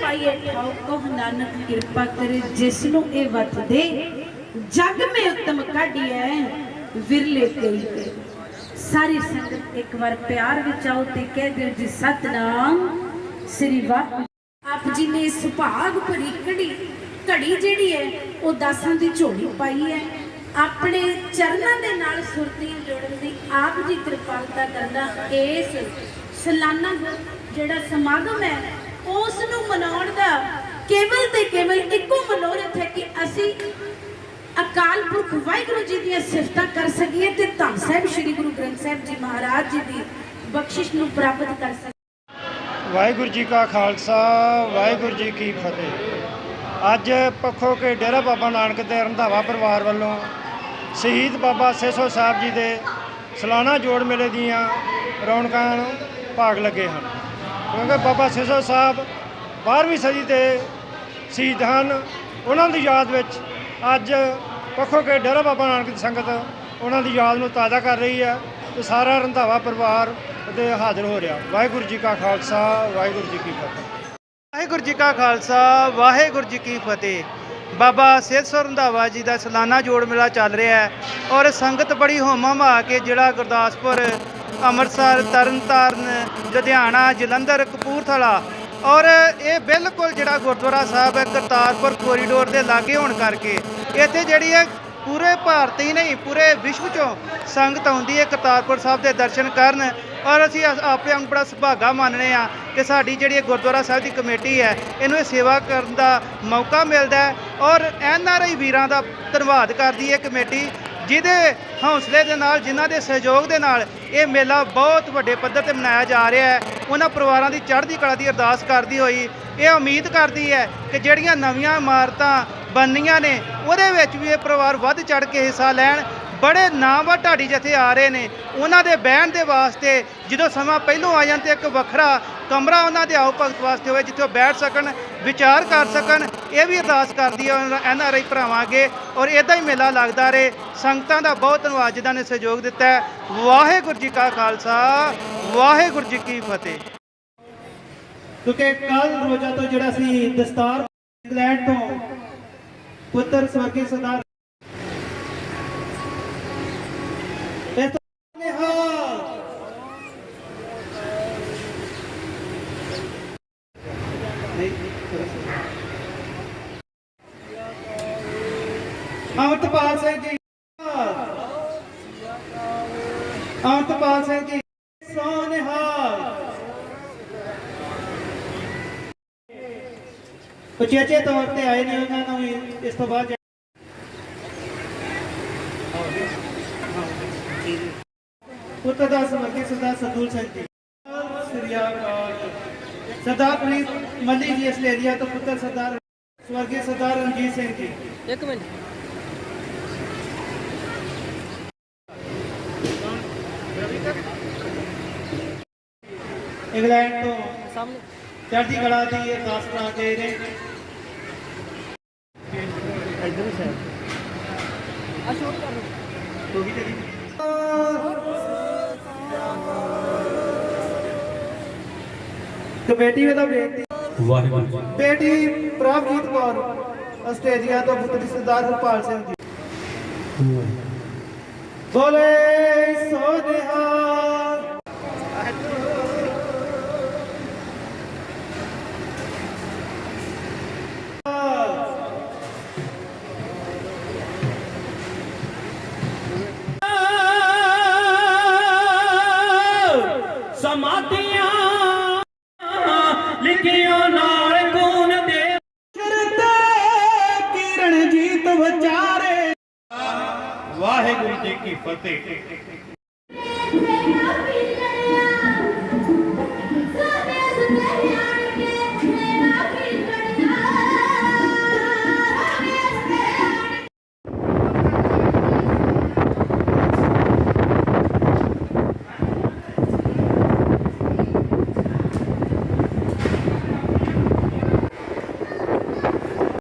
ਪਾਈਏ ਠਾਉ ਕੋ ਨਾਨਕ, ਕਿਰਪਾ ਕਰੇ ਜਿਸ ਨੂੰ ਇਹ ਵਤ ਦੇ। ਜਗ ਮੇ ਉਤਮ ਕਾਢੀਐ, ਵਿਰਲੇ ਤੇਈ ਤੇ। ਸਾਰੀ ਸੰਗਤ ਇੱਕ ਵਾਰ ਪਿਆਰ ਵਿੱਚ ਆਓ ਤੇ ਕਹਿ ਦਿਓ ਜੀ, ਸਤਨਾਮ, ਸ੍ਰੀ ਵਾਹਿਗੁਰੂ। ਆਪ ਜੀ ਨੇ ਸੁਭਾਗ ਭਰੀ ਘੜੀ ਘੜੀ ਜਿਹੜੀ ਹੈ ਉਹ ਦਾਸਾਂ ਦੀ ਝੋਲੀ ਪਾਈ ਹੈ ਆਪਣੇ ਚਰਨਾਂ ਦੇ ਨਾਲ ਸੁਰਤੀ ਜੋੜਨ ਦੀ ਆਪ ਜੀ ਕਿਰਪਾਲਤਾ ਕਰਨਾ, ਇਸ ਸਾਲਾਨਾ ਜਿਹੜਾ ਸਮਾਗਮ ਹੈ ਉਸ ਨੂੰ ਮਨਾਉਣ ਦਾ ਕੇਵਲ ਤੇ ਕੇਵਲ ਇੱਕੋ ਮਨੋਰਥ ਹੈ ਕਿ ਅਸੀਂ ਅਕਾਲ ਪੁਰਖ ਵਾਹਿਗੁਰੂ ਜੀ ਦੀਆਂ ਸਿਫਤਾਂ ਕਰ ਸਕੀਏ ਤੇ ਧੰਨ ਸਾਹਿਬ ਸ੍ਰੀ ਗੁਰੂ ਗ੍ਰੰਥ ਸਾਹਿਬ ਜੀ ਮਹਾਰਾਜ ਜੀ ਦੀ ਬਖਸ਼ਿਸ਼ ਨੂੰ ਪ੍ਰਾਪਤ ਕਰ ਸਕੀਏ। ਵਾਹਿਗੁਰੂ ਜੀ ਕਾ ਖਾਲਸਾ, ਵਾਹਿਗੁਰੂ ਜੀ ਕੀ ਫਤਿਹ। ਅੱਜ ਪੱਖੋ ਕੇ ਡੇਰਾ ਬਾਬਾ ਨਾਨਕ ਦੇ ਰੰਧਾਵਾ ਪਰਿਵਾਰ ਵੱਲੋਂ ਸ਼ਹੀਦ ਬਾਬਾ ਸੇਸੋ ਸਾਹਿਬ ਜੀ ਦੇ ਸਾਲਾਨਾ ਜੋੜ ਮੇਲੇ ਦੀਆਂ ਰੌਣਕਾਂ ਭਾਗ ਲੱਗੇ ਹਨ। ਕਿਉਂਕਿ ਬਾਬਾ ਸੇਸੋ ਸਾਹਿਬ 12ਵੀਂ ਸਦੀ ਦੇ ਸ਼ਹੀਦ ਹਨ। ਉਹਨਾਂ ਦੀ ਯਾਦ ਵਿੱਚ ਅੱਜ ਪੱਖੋ ਕੇ ਡੇਰਾ ਬਾਬਾ ਨਾਨਕ ਦੀ ਸੰਗਤ ਉਹਨਾਂ ਦੀ ਯਾਦ ਨੂੰ ਤਾਜ਼ਾ ਕਰ ਰਹੀ ਹੈ ਤੇ ਸਾਰਾ ਰੰਧਾਵਾ ਪਰਿਵਾਰ ਤੇ ਹਾਜ਼ਰ ਹੋ ਰਿਹਾ। ਵਾਹਿਗੁਰੂ ਜੀ ਕਾ ਖਾਲਸਾ, ਵਾਹਿਗੁਰੂ ਜੀ ਕੀ ਫਤਿਹ। ਵਾਹਿਗੁਰੂ ਜੀ ਕਾ ਖਾਲਸਾ, ਵਾਹਿਗੁਰੂ ਜੀ ਕੀ ਫਤਿਹ। ਬਾਬਾ ਸਿੱਧ ਰੰਧਾਵਾ ਜੀ ਦਾ ਸਾਲਾਨਾ ਜੋੜ ਮੇਲਾ ਚੱਲ ਰਿਹਾ ਹੈ ਔਰ ਸੰਗਤ ਬੜੀ ਹੋਮਾ ਮਾ ਕੇ ਜਿਹੜਾ ਗੁਰਦਾਸਪੁਰ ਅੰਮ੍ਰਿਤਸਰ, ਤਰਨਤਾਰਨ, ਲੁਧਿਆਣਾ, ਜਲੰਧਰ, ਕਪੂਰਥਲਾ ਔਰ ਇਹ ਬਿਲਕੁਲ ਜਿਹੜਾ ਗੁਰਦੁਆਰਾ ਸਾਹਿਬ ਹੈ, ਕਰਤਾਰਪੁਰ ਕੋਰੀਡੋਰ ਦੇ ਲਾਗੇ ਹੋਣ ਕਰਕੇ ਇੱਥੇ ਜਿਹੜੀ ਹੈ ਪੂਰੇ ਭਾਰਤ ਹੀ ਨਹੀਂ, ਪੂਰੇ ਵਿਸ਼ਵ ਚੋਂ ਸੰਗਤ ਆਉਂਦੀ ਹੈ ਕਰਤਾਰਪੁਰ ਸਾਹਿਬ ਦੇ ਦਰਸ਼ਨ ਕਰਨ ਔਰ ਅਸੀਂ ਅਸ- ਆਪਣੇ ਆਪ ਨੂੰ ਬੜਾ ਸੁਭਾਗਾ ਮੰਨਦੇ ਆ ਕਿ ਸਾਡੀ ਜਿਹੜੀ ਇਹ ਗੁਰਦੁਆਰਾ ਸਾਹਿਬ ਦੀ ਕਮੇਟੀ ਹੈ, ਇਹਨੂੰ ਇਹ ਸੇਵਾ ਕਰਨ ਦਾ ਮੌਕਾ ਮਿਲਦਾ ਹੈ ਔਰ ਐਨ ਆਰ ਆਈ ਵੀਰਾਂ ਦਾ ਧੰਨਵਾਦ ਕਰਦੀ ਹੈ ਕਮੇਟੀ ਜਿਹਦੇ ਹੌਸਲੇ ਦੇ ਨਾਲ ਜਿਨ੍ਹਾਂ ਦੇ ਸਹਿਯੋਗ ਦੇ ਨਾਲ ਇਹ ਮੇਲਾ ਬਹੁਤ ਵੱਡੇ ਪੱਧਰ ਤੇ ਮਨਾਇਆ ਜਾ ਰਿਹਾ ਹੈ। ਉਹਨਾਂ ਪਰਿਵਾਰਾਂ ਦੀ ਚੜ੍ਹਦੀ ਕਲਾ ਦੀ ਅਰਦਾਸ ਕਰਦੀ ਹੋਈ ਇਹ ਉਮੀਦ ਕਰਦੀ ਹੈ ਕਿ ਜਿਹੜੀਆਂ ਨਵੀਆਂ ਇਮਾਰਤਾਂ ਬਣਨੀਆਂ ਨੇ, ਉਹਦੇ ਵਿੱਚ ਵੀ ਇਹ ਪਰਿਵਾਰ ਵੱਧ ਚੜ੍ਹ ਕੇ ਹਿੱਸਾ ਲੈਣ। ਬੜੇ ਨਾਮਵਰ ਢਾਡੀ ਜਥੇ ਆ ਰਹੇ ਨੇ, ਉਹਨਾਂ ਦੇ ਬਹਿਣ ਦੇ ਵਾਸਤੇ ਜਦੋਂ ਸਮਾਂ ਪਹਿਲੋਂ ਆ ਜਾਣ ਤੇ ਇੱਕ ਵੱਖਰਾ ਕਮਰਾ ਉਹਨਾਂ ਦੇ ਆਓ ਭਗਤ ਵਾਸਤੇ ਹੋਵੇ, ਜਿੱਥੇ ਉਹ ਬੈਠ ਸਕਣ। ਵਿਚਾਰ ਕਰ ਸਕਣ, ਇਹ ਵੀ ਅਰਦਾਸ ਕਰਦੀ ਹੈ ਐਨ ਆਰ ਆਈ ਭਰਾਵਾਂ ਅੱਗੇ ਔਰ ਇਦਾਂ ਹੀ ਮੇਲਾ ਲੱਗਦਾ ਰਹੇ। ਸੰਗਤਾਂ ਦਾ ਬਹੁਤ ਧੰਨਵਾਦ ਜਿਨ੍ਹਾਂ ਨੇ ਸਹਿਯੋਗ ਦਿੱਤਾ ਹੈ। ਵਾਹਿਗੁਰੂ ਜੀ ਕਾ ਖਾਲਸਾ, ਵਾਹਿਗੁਰੂ ਜੀ ਕੀ ਫਤਿਹ। ਕਿਉਂਕਿ ਕੱਲ ਰੋਜ਼ਾ ਤੋਂ ਜਿਹੜਾ ਸੀ ਦਸਤਾਰ, ਇੰਗਲੈਂਡ ਤੋਂ ਪੁੱਤਰ ਸਵਰਗੀ ਸਰਦਾਰ ਨਹੀਂ, ਸਿੰਘ ਜੀ ਅਮਰਤਪਾਲ ਸਿੰਘ ਜੀ ਸੋਨਿਹਾਲ। ਉਚੇਚੇ ਤੌਰ ਤੇ ਆਏ ਨੇ ਉਹਨਾਂ ਨੂੰ ਵੀ ਇਸ ਤੋਂ ਬਾਅਦ ਪੁੱਤਰ ਦਾ ਸਮਰਪਿਤ ਸਰਦਾਰ ਸਤੂਲ ਸਿੰਘ ਜੀ। ਸ੍ਰੀ ਅਕਾਲ। ਸਰਦਾਰ ਪ੍ਰੀਤ ਮੱਲੀ ਜੀ ਆਸਟ੍ਰੇਲੀਆ ਤੋਂ ਪੁੱਤਰ ਸਰਦਾਰ ਸਵਰਗੀ ਸਰਦਾਰ ਰਣਜੀਤ ਸਿੰਘ ਜੀ। ਇੱਕ ਮਿੰਟ। ਇੰਗਲੈਂਡ ਤੋਂ ਸਾਹਮਣੇ। ਚੜ੍ਹਦੀ ਕਲਾ ਦੀ ਅਰਦਾਸ ਕਰਾ ਕੇ ਨੇ ਕਮੇਟੀ ਵੱਲੋਂ ਬੇਨਤੀ ਵਾਹਿਗੁਰੂ ਬੇਟੀ ਪ੍ਰਭਜੀਤ ਕੌਰ ਆਸਟ੍ਰੇਲੀਆ ਤੋਂ ਪੁੱਤਰ ਸਰਦਾਰ ਹਰਪਾਲ ਸਿੰਘ ਜੀ। ਬੋਲੇ ਸੋਨਿਹਾਲ ਕਿਰਨ ਜੀਤ ਵਿਚਾਰੇ ਵਾਹਿਗੁਰੂ ਜੀ ਕੀ ਫਤਿਹ